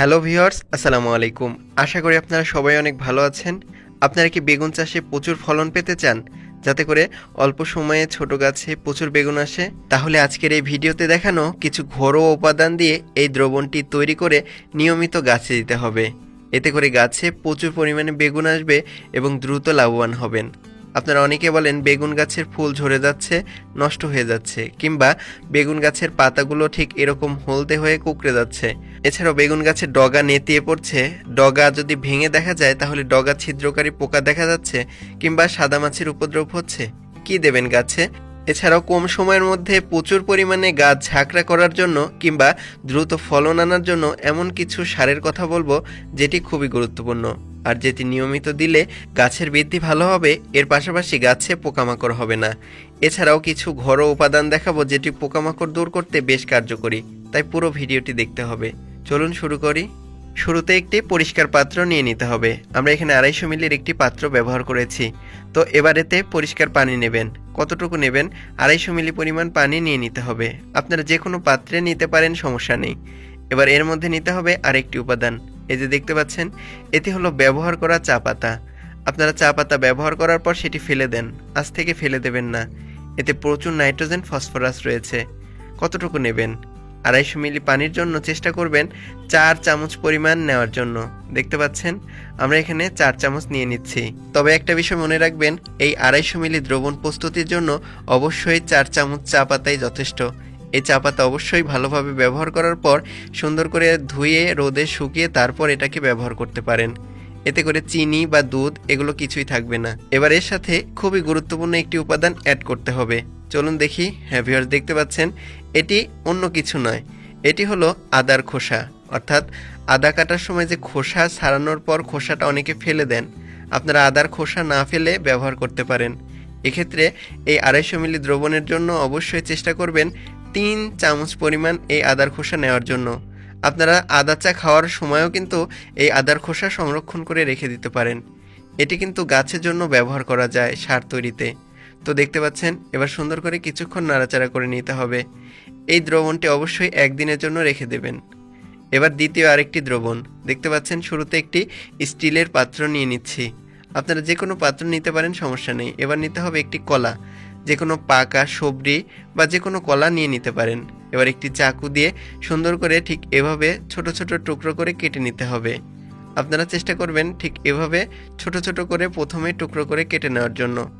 Hello viewers, আসসালামু আলাইকুম। আশা করি আপনারা সবাই অনেক ভালো আছেন। আপনারা কি বেগুন চাষে প্রচুর ফলন পেতে চান? যাতে করে অল্প সময়ে ছোট গাছে প্রচুর বেগুন আসে। তাহলে আজকের এই ভিডিওতে দেখানো কিছু ঘরোয়া উপাদান দিয়ে এই দ্রবণটি তৈরি করে নিয়মিত গাছে দিতে হবে। এতে করে গাছে প্রচুর পরিমাণে বেগুন আসবে এবং দ্রুত লাভবান হবেন। আপনারা অনেকে বলেন বেগুন গাছের ফুল ঝরে যাচ্ছে, নষ্ট হয়ে যাচ্ছে, কিংবা বেগুন গাছের পাতাগুলো ঠিক এরকম হলদে হয়ে কুকড়ে যাচ্ছে। এছাড়াও বেগুন গাছের ডগা নেতিয়ে পড়ছে, ডগা যদি ভেঙে দেখা যায় তাহলে ডগা ছিদ্রকারী পোকা দেখা যাচ্ছে, কিংবা সাদা মাছির উপদ্রব হচ্ছে। কি দেবেন গাছে? এছাড়াও কম সময়ের মধ্যে প্রচুর পরিমাণে গাছ ঝাঁকড়া করার জন্য কিংবা দ্রুত ফলন আনার জন্য এমন কিছু সারের কথা বলব, যেটি খুবই গুরুত্বপূর্ণ। আর যেটি নিয়মিত দিলে গাছের বৃদ্ধি ভালো হবে, এর পাশাপাশি গাছে পোকামাকড় হবে না। এছাড়াও কিছু ঘরোয়া উপাদান দেখাবো যেটি পোকামাকড় দূর করতে বেশ কার্যকরী, তাই পুরো ভিডিওটি দেখতে হবে। চলুন শুরু করি। শুরুতে একটি পরিষ্কার পাত্র নিয়ে নিতে হবে। আমরা এখানে আড়াইশো মিলির একটি পাত্র ব্যবহার করেছি। তো এবারেতে পরিষ্কার পানি নেবেন। কতটুকু নেবেন? আড়াইশো মিলি পরিমাণ পানি নিয়ে নিতে হবে। আপনারা যে কোনো পাত্রে নিতে পারেন, সমস্যা নেই। এবার এর মধ্যে নিতে হবে আরেকটি উপাদান। এই যে দেখতে পাচ্ছেন, এটি হলো ব্যবহার করা চা পাতা। আপনারা চা পাতা ব্যবহার করার পর সেটি ফেলে দেন, আজ থেকে ফেলে দেবেন না। এতে প্রচুর নাইট্রোজেন, ফসফরাস রয়েছে। কতটুকু নেবেন? আড়াইশো মিলি পানির জন্য চেষ্টা করবেন চার চামচ পরিমাণ নেওয়ার জন্য। দেখতে পাচ্ছেন, আমরা এখানে চার চামচ নিয়ে নিচ্ছি। তবে একটা বিষয় মনে রাখবেন, এই আড়াইশো মিলি দ্রবণ প্রস্তুতির জন্য অবশ্যই চার চামচ চা পাতাই যথেষ্ট। এই চা পাতা অবশ্যই ভালোভাবে ব্যবহার করার পর সুন্দর করে ধুয়ে, রোদে শুকিয়ে তারপর এটাকে ব্যবহার করতে পারেন। এতে করে চিনি বা দুধ এগুলো কিছুই থাকবে না। এবার এর সাথে খুবই গুরুত্বপূর্ণ একটি উপাদান অ্যাড করতে হবে। চলুন দেখি হ্যাঁ ভিউয়ার্স দেখতে পাচ্ছেন, এটি অন্য কিছু নয়। এটি হলো আদার খোসা। অর্থাৎ আদা কাটার সময় যে খোসা ছাড়ানোর পর খোসাটা অনেকে ফেলে দেন। আপনারা আদার খোসা না ফেলে ব্যবহার করতে পারেন। এক্ষেত্রে এই আড়াইশো মিলি দ্রবণের জন্য অবশ্যই চেষ্টা করবেন তিন চামচ পরিমাণ এই আদার খোসা নেওয়ার জন্য। আপনারা আদা চা খাওয়ার সময়ও কিন্তু এই আদার খোসা সংরক্ষণ করে রেখে দিতে পারেন। এটি কিন্তু গাছের জন্য ব্যবহার করা যায় সার তৈরিতে। তো দেখতে পাচ্ছেন, এবার সুন্দর করে কিছুক্ষণ নাড়াচাড়া করে নিতে হবে। এই দ্রবণটি অবশ্যই একদিনের জন্য রেখে দেবেন। এবার দ্বিতীয় আরেকটি দ্রবণ। দেখতে পাচ্ছেন, শুরুতে একটি স্টিলের পাত্র নিয়ে নিচ্ছি। আপনারা যে কোনো পাত্র নিতে পারেন, সমস্যা নেই। এবার নিতে হবে একটি কলা। যে কোনো পাকা সবজি বা যে কোনো কলা নিয়ে নিতে পারেন। এবার একটি চাকু দিয়ে সুন্দর করে ঠিক এভাবে ছোট ছোট টুকরো করে কেটে নিতে হবে। আপনারা চেষ্টা করবেন ঠিক এভাবে ছোট ছোট করে প্রথমে টুকরো করে কেটে নেওয়ার জন্য।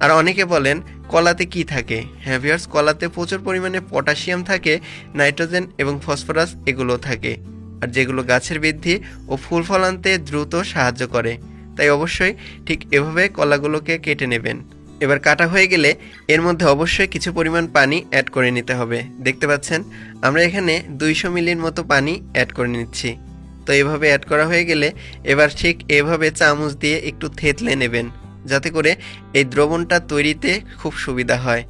আর অনেকে বলেন, কলাতে কি থাকে? হ্যাঁ ভিউয়ার্স, কলাতে প্রচুর পরিমাণে পটাশিয়াম থাকে, নাইট্রোজেন এবং ফসফরাস এগুলো থাকে। আর যেগুলো গাছের বৃদ্ধি ও ফুল ফল আনতে দ্রুত সাহায্য করে। তাই অবশ্যই ঠিক এভাবে কলাগুলোকে কেটে নেবেন। এবার কাটা হয়ে গেলে এর মধ্যে অবশ্যই কিছু পরিমাণ পানি অ্যাড করে নিতে হবে। দেখতে পাচ্ছেন? আমরা এখানে দুইশো মিলির মতো পানি অ্যাড করে নিচ্ছি। তো এভাবে অ্যাড করা হয়ে গেলে এবার ঠিক এভাবে চামচ দিয়ে একটু থেতলে নেবেন, যাতে করে এই দ্রবণটা তৈরিতে খুব সুবিধা হয়।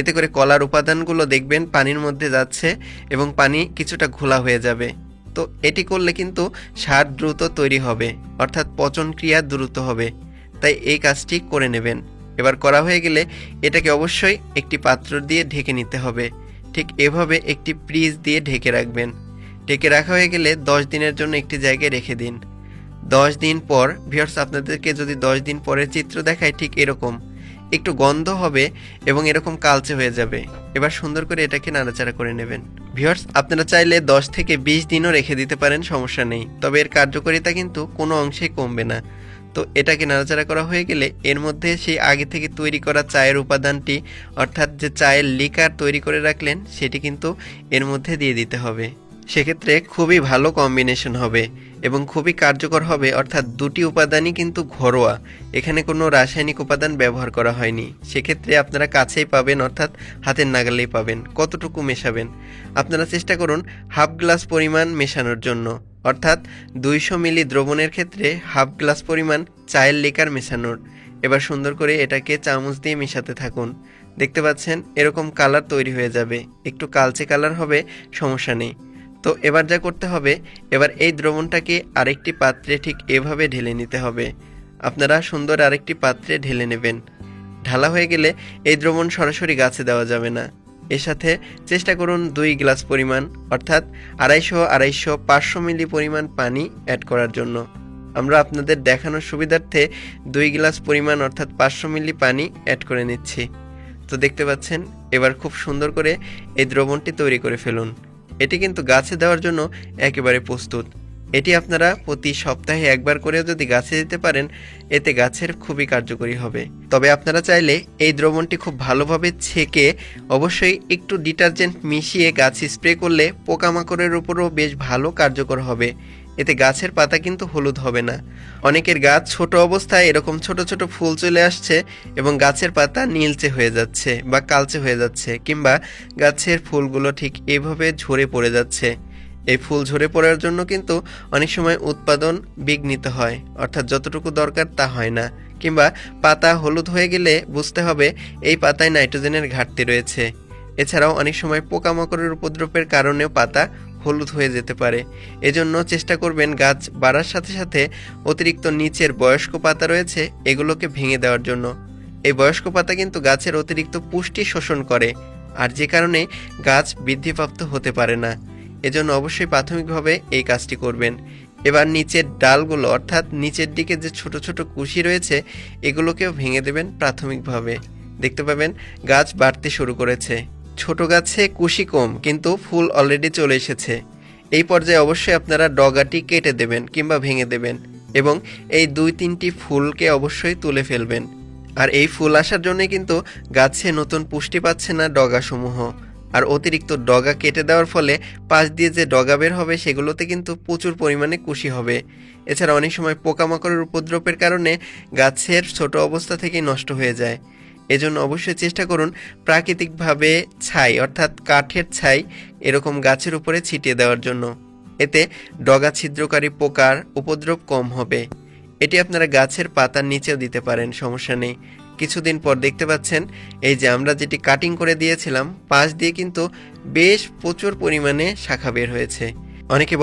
এতে করে কলার উপাদানগুলো দেখবেন পানির মধ্যে যাচ্ছে এবং পানি কিছুটা ঘোলা হয়ে যাবে। তো এটি করলে কিন্তু সার দ্রুত তৈরি হবে, অর্থাৎ পচন ক্রিয়া দ্রুত হবে। তাই এই কাজটি করে নেবেন। এবার করা হয়ে গেলে এটাকে অবশ্যই একটি পাত্র দিয়ে ঢেকে নিতে হবে। ঠিক এভাবে একটি ফ্রিজ দিয়ে ঢেকে রাখবেন। ঢেকে রাখা হয়ে গেলে দশ দিনের জন্য একটি জায়গায় রেখে দিন। দশ দিন পর, ভিউয়ার্স, আপনাদেরকে যদি দশ দিন পরের চিত্র দেখায় ঠিক এরকম। একটু গন্ধ হবে এবং এরকম কালচে হয়ে যাবে। এবার সুন্দর করে এটাকে নাড়াচাড়া করে নেবেন। ভিউয়ার্স, আপনারা চাইলে দশ থেকে বিশ দিনও রেখে দিতে পারেন, সমস্যা নেই। তবে এর কার্যকারিতা কিন্তু কোনো অংশেই কমবে না। তো এটাকে নাড়াচাড়া করা হয়ে গেলে এর মধ্যে সেই আগে থেকে তৈরি করা চায়ের উপাদানটি, অর্থাৎ যে চায়ের লিকার তৈরি করে রাখলেন, সেটি কিন্তু এর মধ্যে দিয়ে দিতে হবে। সেক্ষেত্রে খুবই ভালো কম্বিনেশন হবে এবং খুবই কার্যকর হবে, অর্থাৎ দুটি উপাদানই কিন্তু ঘরোয়া। এখানে কোনো রাসায়নিক উপাদান ব্যবহার করা হয়নি। সেক্ষেত্রে আপনারা কাছেই পাবেন, অর্থাৎ হাতের নাগালেই পাবেন। কতটুকু মেশাবেন? আপনারা চেষ্টা করুন হাফ গ্লাস পরিমাণ মেশানোর জন্য। অর্থাৎ দুইশো মিলি দ্রবণের ক্ষেত্রে হাফ গ্লাস পরিমাণ চায়ের লিকার মেশানোর। এবার সুন্দর করে এটাকে চামচ দিয়ে মেশাতে থাকুন। দেখতে পাচ্ছেন, এরকম কালার তৈরি হয়ে যাবে। একটু কালচে কালার হবে, সমস্যা নেই। তো এবার যা করতে হবে, এবার এই দ্রবণটাকে আরেকটি পাত্রে ঠিক এভাবে ঢেলে নিতে হবে। আপনারা সুন্দর আরেকটি পাত্রে ঢেলে নেবেন। ঢালা হয়ে গেলে এই দ্রবণ সরাসরি গাছে দেওয়া যাবে না। এর সাথে চেষ্টা করুন দুই গ্লাস পরিমাণ, অর্থাৎ আড়াইশো আড়াইশো, পাঁচশো মিলি পরিমাণ পানি অ্যাড করার জন্য। আমরা আপনাদের দেখানোর সুবিধার্থে দুই গ্লাস পরিমাণ, অর্থাৎ পাঁচশো মিলি পানি অ্যাড করে নিচ্ছি। তো দেখতে পাচ্ছেন, এবার খুব সুন্দর করে এই দ্রবণটি তৈরি করে ফেলুন। এটি কিন্তু গাছে দেওয়ার জন্য একেবারে প্রস্তুত। এটি আপনারা প্রতি সপ্তাহে একবার করেও যদি গাছে দিতে পারেন, এতে গাছের খুবই কার্যকরী হবে। তবে আপনারা চাইলে এই দ্রবণটি খুব ভালোভাবে ছেঁকে অবশ্যই একটু ডিটারজেন্ট মিশিয়ে গাছ স্প্রে করলে পোকামাকড়ের উপরও বেশ ভালো কার্যকর হবে। এতে গাছের পাতা কিন্তু হলুদ হবে না। অনেকের গাছ ছোট অবস্থায় এরকম ছোট ছোট ফুল চলে আসছে এবং গাছের পাতা নীলচে হয়ে যাচ্ছে বা কালচে হয়ে যাচ্ছে কিংবা গাছের ফুলগুলো ঠিক এভাবে ঝরে পড়ে যাচ্ছে। এই ফুল ঝরে পড়ার জন্য কিন্তু অনেক সময় উৎপাদন বিঘ্নিত হয়, অর্থাৎ যতটুকু দরকার তা হয় না। কিংবা পাতা হলুদ হয়ে গেলে বুঝতে হবে এই পাতায় নাইট্রোজেনের ঘাটতি রয়েছে। এছাড়াও অনেক সময় পোকামাকড়ের উপদ্রবের কারণেও পাতা হলুদ হয়ে যেতে পারে। এজন্য চেষ্টা করবেন গাছ বাড়ার সাথে সাথে অতিরিক্ত নিচের বয়স্ক পাতা রয়েছে, এগুলোকে ভেঙে দেওয়ার জন্য। এই বয়স্ক পাতা কিন্তু গাছের অতিরিক্ত পুষ্টি শোষণ করে, আর যে কারণে গাছ বৃদ্ধিপ্রাপ্ত হতে পারে না। এজন্য অবশ্যই প্রাথমিকভাবে এই কাজটি করবেন। এবার নিচের ডালগুলো, অর্থাৎ নিচের দিকে যে ছোট ছোট কুশি রয়েছে, এগুলোকেও ভেঙে দেবেন প্রাথমিকভাবে। দেখতে পাবেন, গাছ বাড়তে শুরু করেছে। ছোট গাছে কুশি কম, কিন্তু ফুল অলরেডি চলে এসেছে। এই পর্যায়ে অবশ্যই আপনারা ডগাটি কেটে দেবেন কিংবা ভেঙে দেবেন এবং এই দুই তিনটি ফুলকে অবশ্যই তুলে ফেলবেন। আর এই ফুল আসার জন্যে কিন্তু গাছে নতুন পুষ্টি পাচ্ছে না ডগাসমূহ। আর অতিরিক্ত ডগা কেটে দেওয়ার ফলে পাশ দিয়ে যে ডগা বের হবে সেগুলোতে কিন্তু প্রচুর পরিমাণে কুশি হবে। এছাড়া অনেক সময় পোকামাকড়ের উপদ্রবের কারণে গাছের ছোট অবস্থা থেকেই নষ্ট হয়ে যায়। এজন্য অবশ্যই চেষ্টা করুন প্রাকৃতিকভাবে ছাই, অর্থাৎ কাঠের ছাই, এরকম গাছের উপরে ছিটিয়ে দেওয়ার জন্য। এতে ডগা ছিদ্রকারী পোকার উপদ্রব কম হবে। এটি আপনারা গাছের পাতার নিচেও দিতে পারেন, সমস্যা নেই। কিছুদিন পর দেখতে পাচ্ছেন, এই যে আমরা যেটি কাটিং করে দিয়েছিলাম, পাশ দিয়ে কিন্তু বেশ প্রচুর পরিমাণে শাখা বের হয়েছে। অনেকে